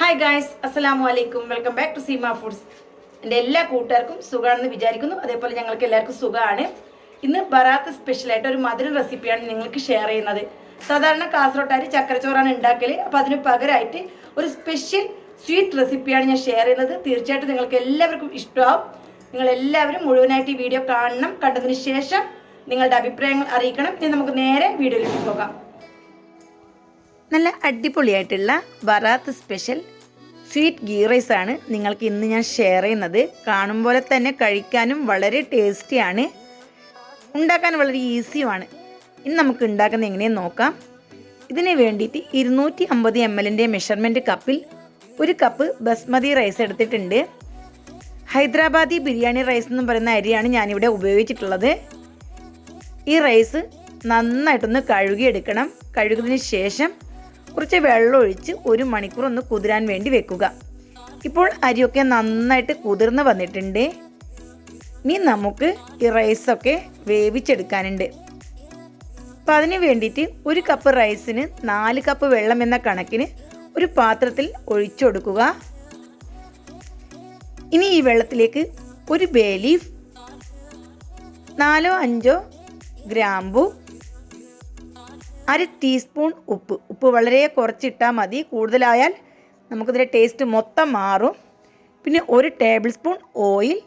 Hi guys അസ്സലാമു അലൈക്കും welcome back to Seema foods എന്റെ എല്ലാ കൂട്ടുകാർക്കും സുഖമാണെന്ന് വിചാരിക്കുന്നു. അതേപോലെ ഞങ്ങൾക്ക് എല്ലാവർക്കും സുഖമാണ്. ഇന്ന് ബറാത്ത് സ്പെഷ്യലായിട്ട് ഒരു മധുരം റെസിപ്പിയാണ് നിങ്ങൾക്ക് ഷെയർ ചെയ്യുന്നത്. സാധാരണ കാസർഗോട്ടാർ ചക്കരച്ചോറാണ് ഉണ്ടാക്കൽ അപ്പോൾ അതിന് പകരമായിട്ട് ഒരു സ്പെഷ്യൽ സ്വീറ്റ് റെസിപ്പിയാണ് ഞാൻ ഷെയർ ചെയ്യുന്നത്. തീർച്ചയായിട്ടും നിങ്ങൾക്ക് എല്ലാവർക്കും ഇഷ്ടമാവും. നിങ്ങൾ എല്ലാവരും മുഴുവനായിട്ട് ഈ വീഡിയോ കാണണം. കണ്ടതിന് ശേഷം നിങ്ങളുടെ അഭിപ്രായങ്ങൾ അറിയിക്കണം. ഇനി നമുക്ക് നേരെ വീഡിയോയിലേക്ക് പോകാം. നല്ല അടിപൊളിയായിട്ടുള്ള Barat special sweet ghee rice ആണ് നിങ്ങൾക്ക് ഇന്ന് ഞാൻ ഷെയർ ചെയ്യുന്നത്. കാണും പോലെ തന്നെ കഴിക്കാനും വളരെ ടേസ്റ്റിയാണ് ഉണ്ടാക്കാൻ വളരെ ഈസിയുമാണ് ഇനി നമുക്ക് ഉണ്ടാക്കുന്നത് എങ്ങനെയെന്ന് നോക്കാം. ഇതിന് വേണ്ടിയിട്ട് ഇരുന്നൂറ്റി അമ്പത് എം എല്ലിന്റെ മെഷർമെന്റ് കപ്പിൽ ഒരു കപ്പ് ബസ്മതി റൈസ് എടുത്തിട്ടുണ്ട്. ഹൈദരാബാദി ബിരിയാണി റൈസ് എന്ന് പറയുന്ന അരിയാണ് ഞാനിവിടെ ഉപയോഗിച്ചിട്ടുള്ളത്. ഈ റൈസ് നന്നായിട്ടൊന്ന് കഴുകിയെടുക്കണം. കഴുകിയതിന് ശേഷം കുറച്ച് വെള്ളം ഒഴിച്ച് ഒരു മണിക്കൂർ ഒന്ന് കുതിരാൻ വേണ്ടി വെക്കുക. ഇപ്പോൾ അരിയൊക്കെ നന്നായിട്ട് കുതിർന്ന് വന്നിട്ടുണ്ട്. ഇനി നമുക്ക് ഈ റൈസൊക്കെ വേവിച്ചെടുക്കാനുണ്ട്. അപ്പം അതിന് വേണ്ടിയിട്ട് ഒരു കപ്പ് റൈസിന് നാല് കപ്പ് വെള്ളം എന്ന കണക്കിന് ഒരു പാത്രത്തിൽ ഒഴിച്ചു കൊടുക്കുക. ഇനി ഈ വെള്ളത്തിലേക്ക് ഒരു ബേ ലീഫ് നാലോ അഞ്ചോ ഗ്രാമ്പു അര ടീസ്പൂൺ ഉപ്പ്. ഉപ്പ് വളരെ കുറച്ചിട്ടാൽ മതി. കൂടുതലായാൽ നമുക്കിതിന്റെ ടേസ്റ്റ് മൊത്തം മാറും. പിന്നെ ഒരു ടേബിൾ സ്പൂൺ ഓയിൽ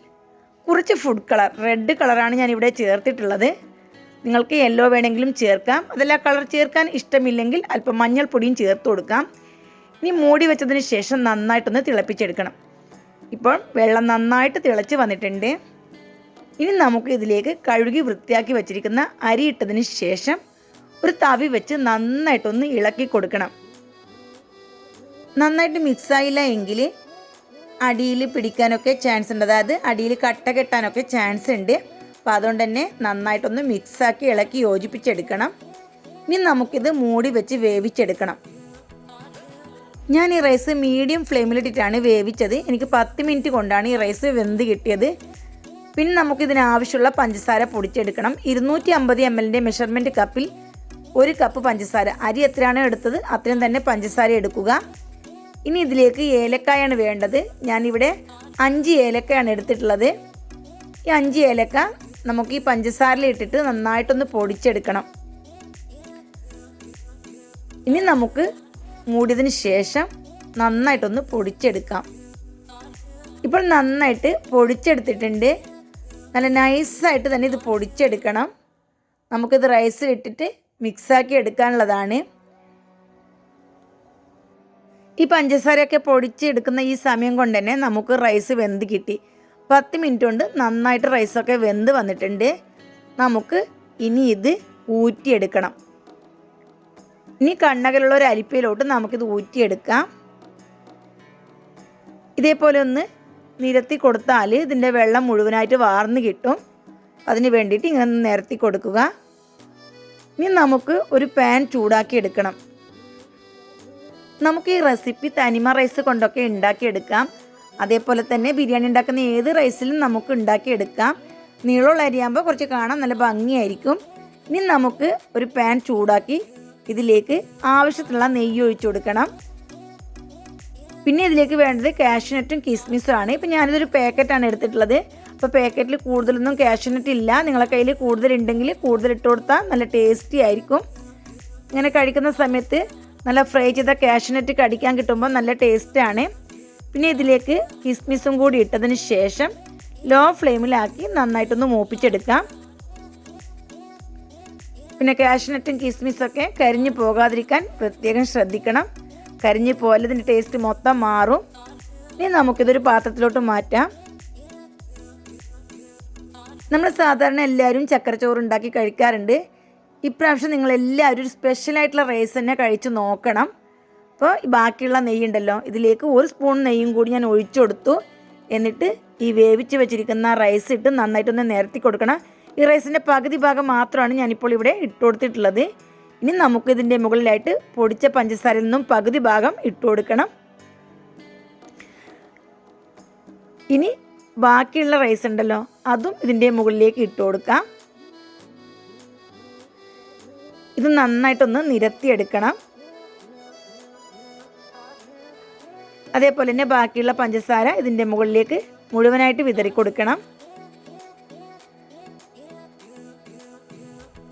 കുറച്ച് ഫുഡ് കളർ റെഡ് കളറാണ് ഞാനിവിടെ ചേർത്തിട്ടുള്ളത്. നിങ്ങൾക്ക് യെല്ലോ വേണമെങ്കിലും ചേർക്കാം. അതല്ല കളർ ചേർക്കാൻ ഇഷ്ടമില്ലെങ്കിൽ അല്പം മഞ്ഞൾപ്പൊടിയും ചേർത്ത് കൊടുക്കാം. ഇനി മൂടി വെച്ചതിന് ശേഷം നന്നായിട്ടൊന്ന് തിളപ്പിച്ചെടുക്കണം. ഇപ്പോൾ വെള്ളം നന്നായിട്ട് തിളച്ച് വന്നിട്ടുണ്ട്. ഇനി നമുക്ക് ഇതിലേക്ക് കഴുകി വൃത്തിയാക്കി വെച്ചിരിക്കുന്ന അരി ഇട്ടതിന് ശേഷം ഒരു തവി വെച്ച് നന്നായിട്ടൊന്ന് ഇളക്കി കൊടുക്കണം. നന്നായിട്ട് മിക്സ് ആയില്ല എങ്കിൽ അടിയിൽ പിടിക്കാനൊക്കെ ചാൻസ് ഉണ്ട്. അതായത് അടിയിൽ കട്ട കെട്ടാനൊക്കെ ചാൻസ് ഉണ്ട്. അപ്പോൾ അതുകൊണ്ട് തന്നെ നന്നായിട്ടൊന്ന് മിക്സാക്കി ഇളക്കി യോജിപ്പിച്ചെടുക്കണം. ഇനി നമുക്കിത് മൂടി വെച്ച് വേവിച്ചെടുക്കണം. ഞാൻ ഈ റൈസ് മീഡിയം ഫ്ലെയിമിലിട്ടിട്ടാണ് വേവിച്ചത്. എനിക്ക് പത്ത് മിനിറ്റ് കൊണ്ടാണ് ഈ റൈസ് വെന്ത് കിട്ടിയത്. പിന്നെ നമുക്കിതിനാവശ്യമുള്ള പഞ്ചസാര പൊടിച്ചെടുക്കണം. ഇരുന്നൂറ്റി അമ്പത് എം എല്ലിന്റെ മെഷർമെന്റ് കപ്പിൽ ഒരു കപ്പ് പഞ്ചസാര. അരി എത്രയാണോ എടുത്തത് അത്രയും തന്നെ പഞ്ചസാര എടുക്കുക. ഇനി ഇതിലേക്ക് ഏലക്കായാണ് വേണ്ടത്. ഞാനിവിടെ അഞ്ച് ഏലക്കയാണ് എടുത്തിട്ടുള്ളത്. ഈ അഞ്ച് ഏലക്ക നമുക്ക് ഈ പഞ്ചസാരയിൽ ഇട്ടിട്ട് നന്നായിട്ടൊന്ന് പൊടിച്ചെടുക്കണം. ഇനി നമുക്ക് മൂടിയതിന് ശേഷം നന്നായിട്ടൊന്ന് പൊടിച്ചെടുക്കാം. ഇപ്പോൾ നന്നായിട്ട് പൊടിച്ചെടുത്തിട്ടുണ്ട്. നല്ല നൈസായിട്ട് തന്നെ ഇത് പൊടിച്ചെടുക്കണം. നമുക്കിത് റൈസിൽ ഇട്ടിട്ട് മിക്സാക്കി എടുക്കാനുള്ളതാണ്. ഈ പഞ്ചസാരയൊക്കെ പൊടിച്ചെടുക്കുന്ന ഈ സമയം കൊണ്ട് തന്നെ നമുക്ക് റൈസ് വെന്ത് കിട്ടി. പത്ത് മിനിറ്റ് കൊണ്ട് നന്നായിട്ട് റൈസൊക്കെ വെന്ത് വന്നിട്ടുണ്ട്. നമുക്ക് ഇനി ഇത് ഊറ്റിയെടുക്കണം. ഇനി കണ്ണകലുള്ള ഒരു അരിപ്പയിലോട്ട് നമുക്കിത് ഊറ്റിയെടുക്കാം. ഇതേപോലെ ഒന്ന് നിരത്തി കൊടുത്താൽ ഇതിന്റെ വെള്ളം മുഴുവനായിട്ട് വാർന്ന് കിട്ടും. അതിന് വേണ്ടിയിട്ട് ഇങ്ങനെ നിരത്തി കൊടുക്കുക. ഇനി നമുക്ക് ഒരു പാൻ ചൂടാക്കി എടുക്കണം. നമുക്ക് ഈ റെസിപ്പി തനിമ റൈസ് കൊണ്ടൊക്കെ ഉണ്ടാക്കിയെടുക്കാം അതേപോലെ തന്നെ ബിരിയാണി ഉണ്ടാക്കുന്ന ഏത് റൈസിലും നമുക്ക് ഉണ്ടാക്കിയെടുക്കാം നീളമുള്ള അരിയാകുമ്പോൾ കുറച്ച് കാണാൻ നല്ല ഭംഗിയായിരിക്കും. ഇനി നമുക്ക് ഒരു പാൻ ചൂടാക്കി ഇതിലേക്ക് ആവശ്യത്തിനുള്ള നെയ്യ് ഒഴിച്ചു കൊടുക്കണം. പിന്നെ ഇതിലേക്ക് വേണ്ടത് കാഷ്നട്ടും കിസ്മിസും ആണ്. ഇപ്പം ഞാനിതൊരു പാക്കറ്റാണ് എടുത്തിട്ടുള്ളത്. അപ്പോൾ പാക്കറ്റിൽ കൂടുതലൊന്നും കാഷ്നട്ട് ഇല്ല നിങ്ങളെ കയ്യിൽ കൂടുതലുണ്ടെങ്കിൽ കൂടുതൽ ഇട്ട് കൊടുത്താൽ നല്ല ടേസ്റ്റി ആയിരിക്കും. ഇങ്ങനെ കഴിക്കുന്ന സമയത്ത് നല്ല ഫ്രൈ ചെയ്ത കാഷ്നട്ട് കടിക്കാൻ കിട്ടുമ്പോൾ നല്ല ടേസ്റ്റാണ് പിന്നെ ഇതിലേക്ക് കിസ്മിസും കൂടി ഇട്ടതിന് ശേഷം ലോ ഫ്ലെയിമിലാക്കി നന്നായിട്ടൊന്ന് മൂപ്പിച്ചെടുക്കാം. പിന്നെ കാഷ്നട്ടും കിസ്മിസൊക്കെ കരിഞ്ഞു പോകാതിരിക്കാൻ പ്രത്യേകം ശ്രദ്ധിക്കണം. കരിഞ്ഞു പോലെ ഇതിന്റെ ടേസ്റ്റ് മൊത്തം മാറും. ഇനി നമുക്കിതൊരു പാത്രത്തിലോട്ട് മാറ്റാം. നമ്മൾ സാധാരണ എല്ലാവരും ചക്കരച്ചോറ് ഉണ്ടാക്കി കഴിക്കാറുണ്ട്. ഇപ്രാവശ്യം നിങ്ങളെല്ലാവരും ഒരു സ്പെഷ്യലായിട്ടുള്ള റൈസ് തന്നെ കഴിച്ച് നോക്കണം. അപ്പോൾ ബാക്കിയുള്ള നെയ്യ് ഉണ്ടല്ലോ ഇതിലേക്ക് ഒരു സ്പൂൺ നെയ്യും കൂടി ഞാൻ ഒഴിച്ചു കൊടുത്തു. എന്നിട്ട് ഈ വേവിച്ച് വെച്ചിരിക്കുന്ന റൈസ് ഇട്ട് നന്നായിട്ടൊന്ന് നിരത്തി കൊടുക്കണം. ഈ റൈസിന്റെ പകുതി ഭാഗം മാത്രമാണ് ഞാനിപ്പോൾ ഇവിടെ ഇട്ട് കൊടുത്തിട്ടുള്ളത്. ഇനി നമുക്ക് ഇതിന്റെ മുകളിലായിട്ട് പൊടിച്ച പഞ്ചസാരയിൽ നിന്നും പകുതി ഭാഗം ഇട്ട് കൊടുക്കണം. ഇനി ബാക്കിയുള്ള റൈസ് ഉണ്ടല്ലോ അതും ഇതിന്റെ മുകളിലേക്ക് ഇട്ട് കൊടുക്കാം. ഇത് നന്നായിട്ടൊന്ന് നിരത്തിയെടുക്കണം. അതേപോലെ തന്നെ ബാക്കിയുള്ള പഞ്ചസാര ഇതിന്റെ മുകളിലേക്ക് മുഴുവനായിട്ട് വിതറി കൊടുക്കണം.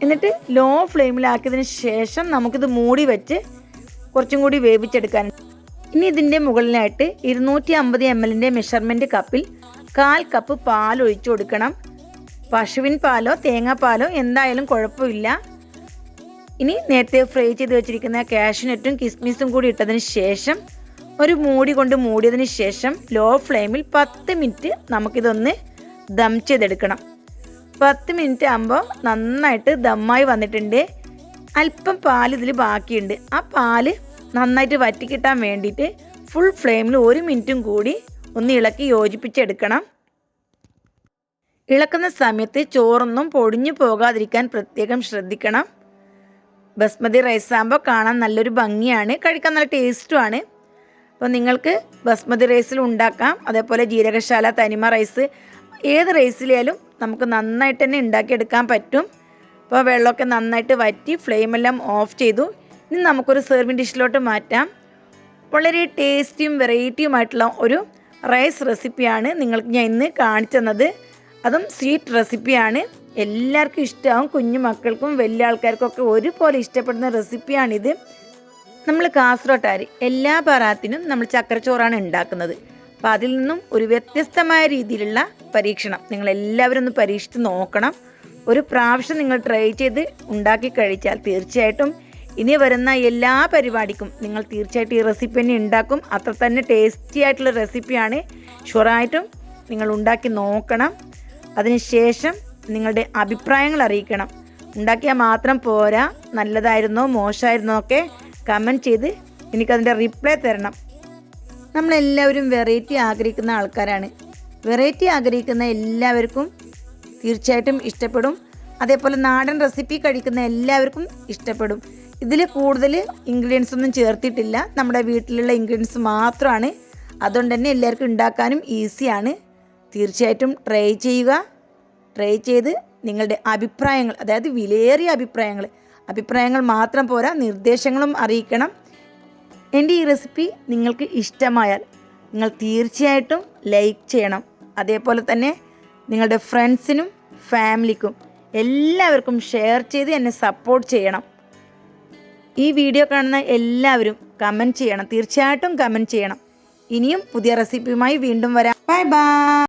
എന്നിട്ട് ലോ ഫ്ലെയിമിലാക്കിയതിന് ശേഷം നമുക്കിത് മൂടി വെച്ച് കുറച്ചും കൂടി വേവിച്ചെടുക്കാൻ. ഇനി ഇതിന്റെ മുകളിലായിട്ട് ഇരുന്നൂറ്റി അമ്പത് എം എല്ലിന്റെ മെഷർമെന്റ് കപ്പിൽ കാൽ കപ്പ് പാൽ ഒഴിച്ചു കൊടുക്കണം. പശുവിൻ പാലോ തേങ്ങാപ്പാലോ എന്തായാലും കുഴപ്പമില്ല. ഇനി നേരത്തെ ഫ്രൈ ചെയ്ത് വെച്ചിരിക്കുന്ന കാഷ്നട്ടും കിസ്മിസും കൂടി ഇട്ടതിന് ശേഷം ഒരു മൂടി കൊണ്ട് മൂടിയതിന് ശേഷം ലോ ഫ്ലെയിമിൽ പത്ത് മിനിറ്റ് നമുക്കിതൊന്ന് ദം ചെയ്തെടുക്കണം. പത്ത് മിനിറ്റ് ആകുമ്പോൾ നന്നായിട്ട് ദമ്മായി വന്നിട്ടുണ്ട്. അല്പം പാൽ ഇതിൽ ബാക്കിയുണ്ട്. ആ പാൽ നന്നായിട്ട് വറ്റിക്കിട്ടാൻ വേണ്ടിയിട്ട് ഫുൾ ഫ്ലെയിമിൽ ഒരു മിനിറ്റും കൂടി ഒന്ന് ഇളക്കി യോജിപ്പിച്ചെടുക്കണം. ഇളക്കുന്ന സമയത്ത് ചോറൊന്നും പൊടിഞ്ഞു പോകാതിരിക്കാൻ പ്രത്യേകം ശ്രദ്ധിക്കണം. ബസ്മതി റൈസ് ആകുമ്പോൾ കാണാൻ നല്ലൊരു ഭംഗിയാണ്. കഴിക്കാൻ നല്ല ടേസ്റ്റുമാണ് അപ്പോൾ നിങ്ങൾക്ക് ബസ്മതി റൈസിൽ ഉണ്ടാക്കാം. അതേപോലെ ജീരകശാല തനിമ റൈസ് ഏത് റൈസിലായാലും നമുക്ക് നന്നായിട്ട് തന്നെ ഉണ്ടാക്കിയെടുക്കാൻ പറ്റും. അപ്പോൾ വെള്ളമൊക്കെ നന്നായിട്ട് വറ്റി ഫ്ലെയിമെല്ലാം ഓഫ് ചെയ്തു. ഇനി നമുക്കൊരു സെർവിങ് ഡിഷിലോട്ട് മാറ്റാം. വളരെ ടേസ്റ്റിയും വെറൈറ്റിയുമായിട്ടുള്ള ഒരു റൈസ് റെസിപ്പിയാണ് നിങ്ങൾക്ക് ഞാൻ ഇന്ന് കാണിച്ചു തന്നത്. അതും സ്വീറ്റ് റെസിപ്പിയാണ്. എല്ലാവർക്കും ഇഷ്ടമാവും. കുഞ്ഞു മക്കൾക്കും വലിയ ആൾക്കാർക്കൊക്കെ ഒരുപോലെ ഇഷ്ടപ്പെടുന്ന റെസിപ്പിയാണിത്. നമ്മൾ കാസറോട്ടാരി എല്ലാ പറാത്തിനും നമ്മൾ ചക്കരച്ചോറാണ് ഉണ്ടാക്കുന്നത്. അപ്പോൾ അതിൽ നിന്നും ഒരു വ്യത്യസ്തമായ രീതിയിലുള്ള പരീക്ഷണം നിങ്ങൾ എല്ലാവരും ഒന്ന് പരീക്ഷിച്ച് നോക്കണം. ഒരു പ്രാവശ്യം നിങ്ങൾ ട്രൈ ചെയ്ത് ഉണ്ടാക്കി കഴിച്ചാൽ തീർച്ചയായിട്ടും ഇനി വരുന്ന എല്ലാ പരിപാടിക്കും നിങ്ങൾ തീർച്ചയായിട്ടും ഈ റെസിപ്പി തന്നെ ഉണ്ടാക്കും. അത്ര തന്നെ ടേസ്റ്റി ആയിട്ടുള്ള റെസിപ്പിയാണ് ഷുവറായിട്ടും നിങ്ങൾ ഉണ്ടാക്കി നോക്കണം. അതിനുശേഷം നിങ്ങളുടെ അഭിപ്രായങ്ങൾ അറിയിക്കണം. ഉണ്ടാക്കിയാൽ മാത്രം പോരാ. നല്ലതായിരുന്നോ മോശമായിരുന്നോ ഒക്കെ കമന്റ് ചെയ്ത് എനിക്കതിന്റെ റിപ്ലൈ തരണം. നമ്മളെല്ലാവരും വെറൈറ്റി ആഗ്രഹിക്കുന്ന ആൾക്കാരാണ്. വെറൈറ്റി ആഗ്രഹിക്കുന്ന എല്ലാവർക്കും തീർച്ചയായിട്ടും ഇഷ്ടപ്പെടും. അതേപോലെ നാടൻ റെസിപ്പി കഴിക്കുന്ന എല്ലാവർക്കും ഇഷ്ടപ്പെടും. ഇതിൽ കൂടുതൽ ഇൻഗ്രീഡിയൻസ് ഒന്നും ചേർത്തിട്ടില്ല. നമ്മുടെ വീട്ടിലുള്ള ഇൻഗ്രീഡിയൻസ് മാത്രമാണ് അതുകൊണ്ട് തന്നെ എല്ലാവർക്കും ഉണ്ടാക്കാനും ഈസിയാണ് തീർച്ചയായിട്ടും ട്രൈ ചെയ്യുക. ട്രൈ ചെയ്ത് നിങ്ങളുടെ അഭിപ്രായങ്ങൾ അതായത് വിലയേറിയ അഭിപ്രായങ്ങൾ അഭിപ്രായങ്ങൾ മാത്രം പോരാ നിർദ്ദേശങ്ങളും അറിയിക്കണം. എന്റെ ഈ റെസിപ്പി നിങ്ങൾക്ക് ഇഷ്ടമായാൽ നിങ്ങൾ തീർച്ചയായിട്ടും ലൈക്ക് ചെയ്യണം. അതേപോലെ തന്നെ നിങ്ങളുടെ ഫ്രണ്ട്സിനും ഫാമിലിക്കും എല്ലാവർക്കും ഷെയർ ചെയ്ത് എന്നെ സപ്പോർട്ട് ചെയ്യണം. ഈ വീഡിയോ കാണുന്ന എല്ലാവരും കമന്റ് ചെയ്യണം. തീർച്ചയായിട്ടും കമന്റ് ചെയ്യണം. ഇനിയും പുതിയ റെസിപ്പിയുമായി വീണ്ടും വരാം. Bye bye